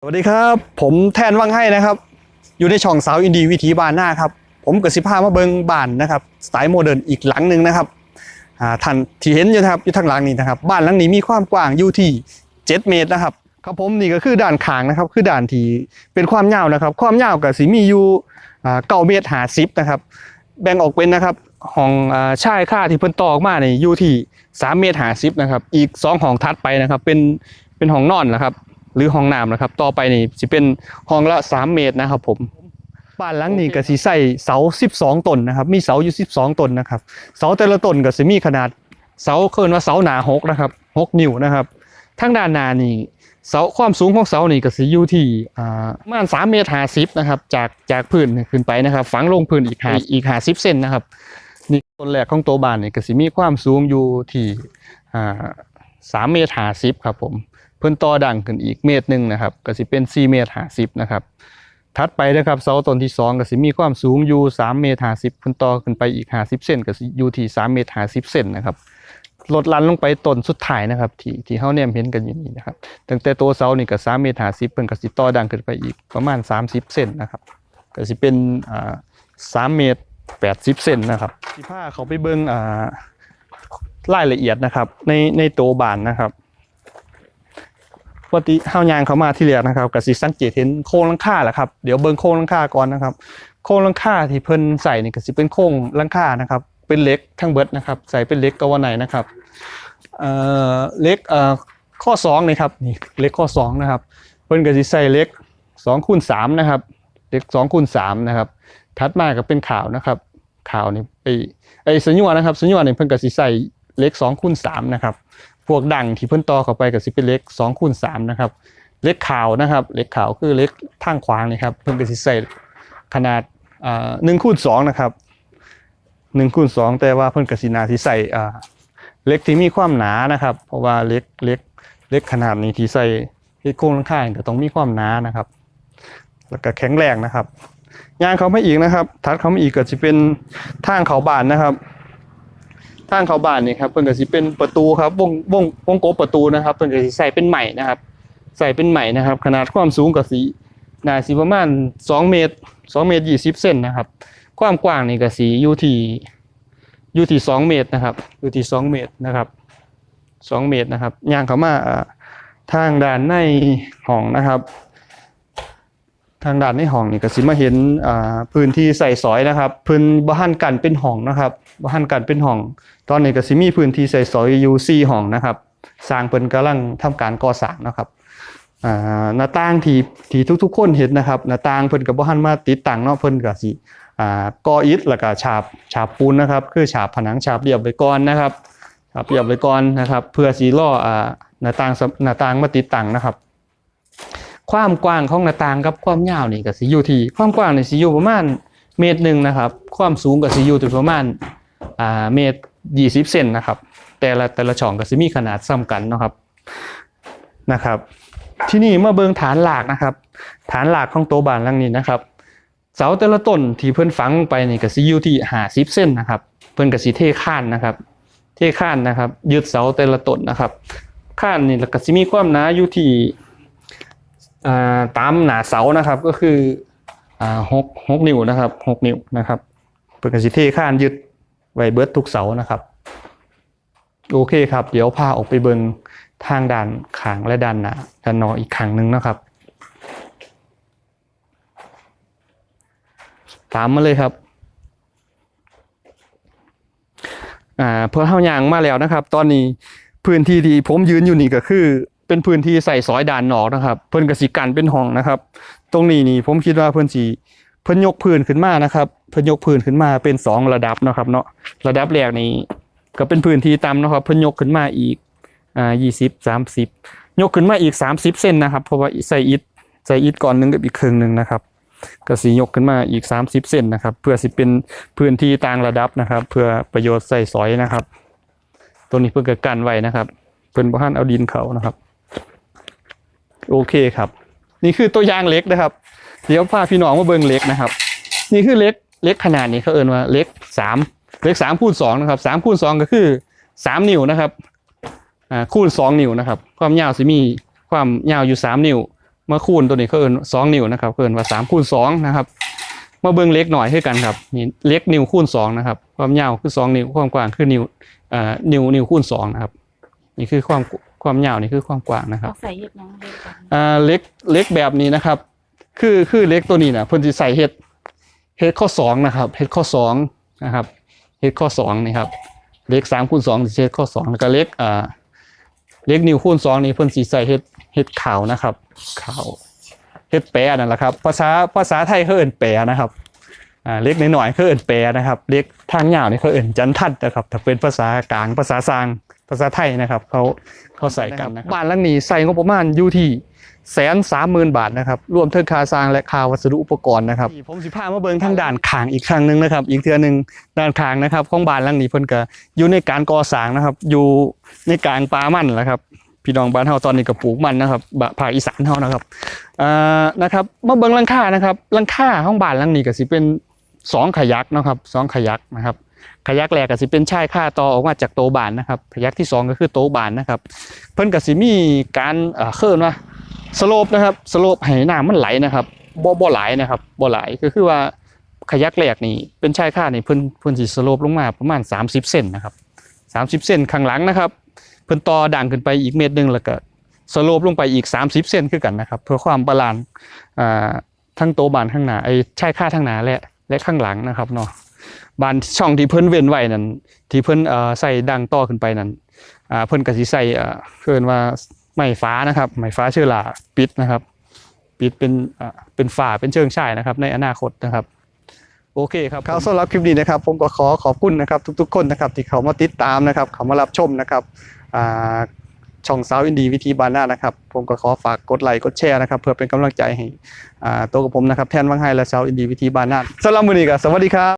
สวัสดีครับ ผมแทนวังให้นะครับ อยู่ในช่องสาวอินดีวิถีบ้านหน้าครับ ผมกับสิพามาเบิงบ้านนะครับสไตล์โมเดิร์นอีกหลังหนึ่งนะครับท่านที่เห็นอยู่นะครับอยู่ทางหลังนี้นะครับ บ้านหลังนี้มีความกว้างอยู่ที่ 7 เมตรนะครับครับผมนี่ก็คือด่านขางนะครับ คือด่านที่เป็นความยาวนะครับ ความยาวกับสีมีอยู่เก้าเมตรหาสิบนะครับแบ่งออกเป็นนะครับห้องอชายค่าที่เพิ่นต่อออกมาเนี่ยอยู่ที่3เมตรหาสิบนะครับอีก2ห้องถัดไปนะครับเป็นเป็นห้องนอนนะครับ หรือห้องน้ำนะครับ ต่อไปนี่จะเป็นห้องละ 3 เมตรนะครับผมบ้านหลังนี้ก็สิใส่เสา 12ต้นนะครับ มีเสาอยู่ 12ต้นนะครับ เสาแต่ละต้นก็สิมีขนาดเสาเคินว่าเสาหนาหกนะครับหกนิ้วนะครับทางด้านหน้านี่เสาความสูงของเสานี่ก็สิอยู่ที่อ่าประมาณ3เมตร50นะครับจากจากพื้นขึ้นไปนะครับ ฝังลงพื้นอีกหาอีก50เซนนะครับนี่ต้นแรกของตัวบ้านนี่ก็สิมีความสูงอยู่ที่อ่า3เมตร50ครับผม เพิ่นต่อดังขึ้นอีกเมตรหนึ่งนะครับก็สิเป็น4เมตร50นะครับถัดไปนะครับเสาต้นที่2ก็สิมีความสูงอยู่3เมตร50เพิ่นต่อขึ้นไปอีก50เซนก็สิอยู่ที่3เมตร50เซนนะครับลดลันลงไปต้นสุดท้ายนะครับ ที่ที่เฮาแนมเห็นกันอยู่นี่นะครับตั้งแต่ตัวเสานี่ก็3เมตร50เพิ่นก็สิต่อดังขึ้นไปอีกประมาณ 30เซนนะครับก็สิเป็นอ่า3เมตร80เซนนะครับสิพาเขาไปเบิ่งอ่ารายละเอียดนะครับในในตัวบานนะครับ ปกติเฮายางเขามาที่แรกนะครับก็สิสังเกตเห็นโครงลังค่าแหละครับเดี๋ยวเบิ่งโครงลังค่าก่อนนะครับ โครงลังค่าที่เพิ่นใส่นี่ก็สิเป็นโครงลังค่านะครับ เป็นเล็กทั้งเบิดนะครับ ใส่เป็นเล็กกะวันไหนนะครับเอ่อเล็กเอ่อข้อสองนี่ครับนี่เล็กข้อสองนะครับเพิ่นก็สิใส่เล็กสองคูณสามนะครับเล็กสองคูณสามนะครับถัดมาก็เป็นขาวนะครับขาวนี่ไอไอสัญญานะครับสัญญาเนี่ยเพิ่นก็สิใส่เล็กสองคูณสามนะครับ พวกดังที่เพิ่นต่อเข้าไปก็สิเป็นเล็ก2คูณ3นะครับเล็กขาวนะครับเล็กขาวคือเล็กทางขวางนี่ครับเพิ่นก็สิใส่ขนาดอ่า1คูณ2นะครับ1คูณ2แต่ว่าเพิ่นก็สิน่าสิใส่อ่าเล็กที่มีความหนานะครับ เพราะว่าเล็กเล็กเล็กขนาดนี้ที่ใส่เฮ็ดโครงหลังคาก็ต้องมีความหนานะครับ แล้วก็แข็งแรงนะครับยางเขาไม่อีกนะครับถัดเขาไม่อีกก็จะเป็นทางเขาบานนะครับ ทางเขาบ้านนี่ครับเพิ่นก็สิเป็นประตูครับวงวงวงกบประตูนะครับเพิ่นก็สิใส่เป็นใหม่นะครับ ใส่เป็นใหม่นะครับ ขนาดความสูงก็สิน่าสิประมาณ2เมตร2เมตร20เซนนะครับ ความกว้างนี่ก็สิอยู่ที่อยู่ที่2เมตรนะครับอยู่ที่2เมตรนะครับ2เมตรนะครับย่างเขามาทางด้านในห้องนะครับ ทางด้านในห้องนี่ก็สิมาเห็นอ่าพื้นที่ใส่สอยนะครับพื้นบ่หันกันเป็นห้องนะครับบ่หันกันเป็นห้อง ตอนนี้ก็สิมีพื้นที่ใส่สอยอยู่4ห้องนะครับ สร้างเพิ่นกำลังทำการก่อสร้างนะครับอ่าหน้าต่างที่ที่ทุกๆ คนเห็นนะครับหน้าต่างเพิ่นก็บ่หันมาติดตั้งเนาะเพิ่นก็สิอ่าก่ออิฐแล้วก็ฉาบฉาบปูนนะครับ คือฉาบผนังฉาบเรียบไว้ก่อนนะครับฉาบเรียบไว้ก่อนนะครับ เพื่อสิรออ่าหน้าต่างหน้าต่างมาติดตั้งนะครับ ความกว้างของหน้าต่างกับความยาวนี่ก็สิอยู่ที่ความกว้างนี่สิอยู่ประมาณเมตรหนึ่งนะครับ ความสูงก็สิอยู่ที่ประมาณอ่าเมตรยี่สิบเซนนะครับ แต่ละแต่ละช่องก็สิมีขนาดซ้ำกันนะครับนะครับ ที่นี่เมื่อเบิงฐานหลากนะครับ ฐานหลากของโตบานหลังนี้นะครับเสาแต่ละต้นที่เพิ่อนฝังไปนี่ก็สิอยู่ที่50เส้นนะครับ เพิ่อนก็สิเทข้านนะครับ เทข้านนะครับยึดเสาแต่ละต้นนะครับข้านนี่ก็สิมีความหนาอยู่ที่ ตามหนาเสานะครับก็คือหกหกนิ้วนะครับหกนิ้วนะครับเปิดกระสิเทข้านยึดไว้เบิร์ดทุกเสานะครับโอเคครับ เดี๋ยวพาออกไปเบิงทางด้านขางและด้านหนาด้านนออีกครั้งหนึ่งนะครับ ตามมาเลยครับอ่าเพื่อเท่ายางมาแล้วนะครับ ตอนนี้พื้นที่ที่ผมยืนอยู่นี่ก็คือ เป็นพื้นที่ใส่ซอยด่านนอกนะครับ เพิ่นกสิกันเป็นห้องนะครับ ตรงนี้นี่ผมคิดว่าเพิ่นสีเพิ่นยกพื้นขึ้นมานะครับ เพิ่นยกพื้นขึ้นมาเป็นสองระดับนะครับเนาะระดับแรกนี่ก็เป็นพื้นที่ต่ำนะครับ เพิ่นยกขึ้นมาอีกอ่ายี่สิบสามสิบยกขึ้นมาอีกสามสิบเซนนะครับ เพราะว่าใส่อิฐใส่อิฐก่อนหนึ่งกับอีกครึ่งหนึ่งนะครับก็สียกขึ้นมาอีก 30เซนนะครับ เพื่อสิเป็นพื้นที่ต่างระดับนะครับ เพื่อประโยชน์ใส่สอยนะครับ ตัวนี้เพื่อกันไว้นะครับ เพิ่นบ่หันเอาดินเขานะครับ โอเคครับ นี่คือตัวอย่างเล็กนะครับ เดี๋ยวพาพี่น้องมาเบิ่งเล็กนะครับ นี่คือเล็กเล็กขนาดนี้เขาเอินว่าเล็กสามเล็กสามคูณสองนะครับสามคูณสองก็คือสามนิ้วนะครับอ่าคูณสองนิ้วนะครับ ความยาวสิมีความยาวอยู่สามนิ้วมาคูณตัวนี้เขาเอินสองนิ้วนะครับเขาเอินว่าสามคูณสองนะครับมาเบิ่งเล็กหน่อยคือกันครับนี่เล็กนิ้วคูณสองนะครับ ความยาวคือสองนิ้วความกว้างคือนิ้วอ่านิ้วนิ้วคูณสองนะครับนี่คือความ ความยาวนี่คือความกว้างนะครับเอาใส่เห็ดน้องเห็ดกันอ่าเล็กเล็กแบบนี้นะครับ คือคือเล็กตัวนี้นะเพิ่นสิใส่เฮ็ดเฮ็ดข้อสองนะครับเฮ็ดข้อสองนะครับเฮ็ดข้อสองนี่ครับเล็กสามคูณสองสิเฮ็ดข้อสองแล้วก็เล็กอ่าเล็กนิ้วคูณสองนี่เพิ่นสิใส่เฮ็ดเฮ็ดขาวนะครับขาวเฮ็ดแปรนั่นแหละครับภาษาภาษาไทยเขาเอิ้นแปรนะครับอ่าเล็กน้อยๆเขาเอิ้นแปรนะครับ เล็กทางยาวนี่เขาเอิ้นจันทัดนะครับถ้าเป็นภาษากลางภาษาซาง ภาษาไทยนะครับเขาเขาใส่กันนะครับบ้านหลังนี้ใส่งบประมาณอยู่ที่แสนสามหมื่นบาทนะครับรวมทั้งค่าสร้างและค่าวัสดุอุปกรณ์นะครับผมสิพามาเบิ่งทางด่านขางอีกครั้งหนึ่งนะครับ อีกเทือหนึ่งด้านขางนะครับของบ้านหลังนี้เพิ่นก็อยู่ในการก่อสร้างนะครับ อยู่ในกลางป่ามันแหละครับพี่น้องบ้านเฮาตอนนี้ก็ปลูกมันนะครับบะภาคอีสานเฮานะครับอ่านะครับมาเบิ่งหลังคานะครับหลังคาของบ้านหลังนี้ก็สิเป็นสองขยักนะครับสองขยักนะครับ ขยักแรกก็สิเป็นชายค่าต่อออกมาจากโตบานนะครับขยักที่สองก็คือโตบานนะครับ เพิ่นก็สิมีการเอ่อเคิ่นว่าสโลปนะครับสโลปให้น้ำมันไหลนะครับบ่บ่ไหลนะครับบ่ไหลก็คือว่าขยักแรกนี่เป็นชายค่านี่เพิ่นเพิ่นสิสโลปลงมาประมาณ 30 เซนนะครับ 30 เซนข้างหลังนะครับเพิ่นต่อด่างขึ้นไปอีกเมตรหนึงแล้วก็สโลปลงไปอีก 30 เซนคือกันนะครับเพื่อความบาลานซ์อ่าทั้งโตบานข้างหน้าไอ้ชายค่าข้างหน้าและและข้างหลังนะครับเนาะ บานช่องที่เพิ่นเว้นไว้นั่นที่เพิ่นใส่ดังต่อขึ้นไปนั่นอ่าเพิ่นก็สิใส่เอ่อเพิ่นว่าไม้ฟ้านะครับไม้ฟ้าเชื้อราปิดนะครับ ปิดเป็นอ่าเป็นฝาเป็นเชิงช่ายนะครับ ในอนาคตนะครับโอเคครับครับสำหรับคลิปนี้นะครับ ผมก็ขอขอบคุณนะครับ ทุกๆ คนนะครับที่เขามาติดตามนะครับ เขามารับชมนะครับอ่าช่องสาวอินดีวิธีบานานะครับ ผมก็ขอฝากกดไลค์กดแชร์นะครับ เพื่อเป็นกำลังใจให้ตัวกับผมนะครับแทนวังไฮและสาวอินดีวิธีบานาสำหรับมือนี้ก็สวัสดีครับ